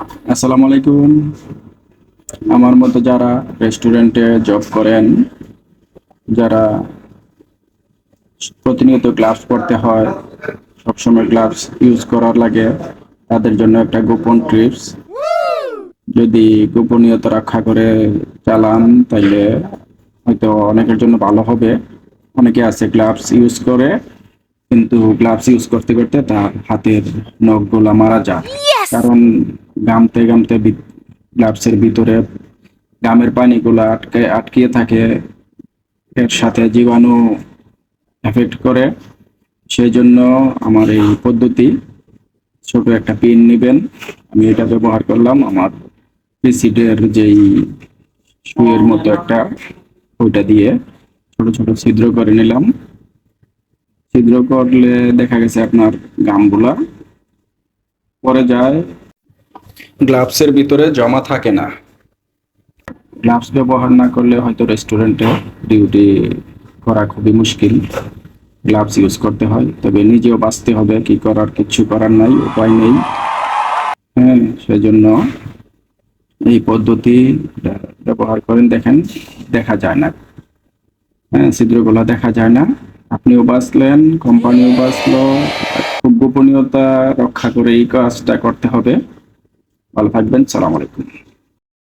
আসসালামু আলাইকুম। আমার মতো যারা রেস্টুরেন্টে জব করেন, যারা প্রতিনিয়ত গ্লাভস পরতে হয়, সবসময় গ্লাভস ইউজ করার লাগে, তাদের জন্য একটা গোপন টিপস যদি গোপনীয়তা রক্ষা করে চালান, তাইলে হয়তো অনেকের জন্য ভালো হবে। অনেকে আছে গ্লাভস ইউজ করে, কিন্তু গ্লাভস ইউজ করতে করতে তার হাতের নখগুলা মারা যায়। কারণ গামতে গামতে গ্লাভসের ভিতরে গামের পানিগুলো আটকে আটকিয়ে থাকে, এর সাথে জীবাণু এফেক্ট করে। সেই জন্য আমার এই পদ্ধতি, ছোট একটা পিন নেবেন। আমি এটা ব্যবহার করলাম, আমার পিসিডের যেই সুইয়ের মতো একটা, ওইটা দিয়ে ছোট ছোট ছিদ্র করে নিলাম। ছিদ্র করলে দেখা গেছে আপনার গামগুলা পরে যায়। গ্লাভসের ভিতরে জমা থাকে না। গ্লাভস ব্যবহার না করলে হয়তো রেস্টুরেন্টে ডিউটি করা খুবই মুশকিল। গ্লাভস ইউজ করতে হয় তবে নিজেও বাঁচতে হবে কি করার কিছু করার নাই উপায় নেই। হ্যাঁ সেজন্য এই পদ্ধতি ব্যবহার করেন দেখেন দেখা যায় না। হ্যাঁ ছিদ্রগুলো দেখা যায় না। আপনিও বাঁচলেন কোম্পানিও বাঁচলো গোপনীয়তা রক্ষা করে এই কাজটা করতে হবে। ভালো থাকবেন সালাম আলাইকুম।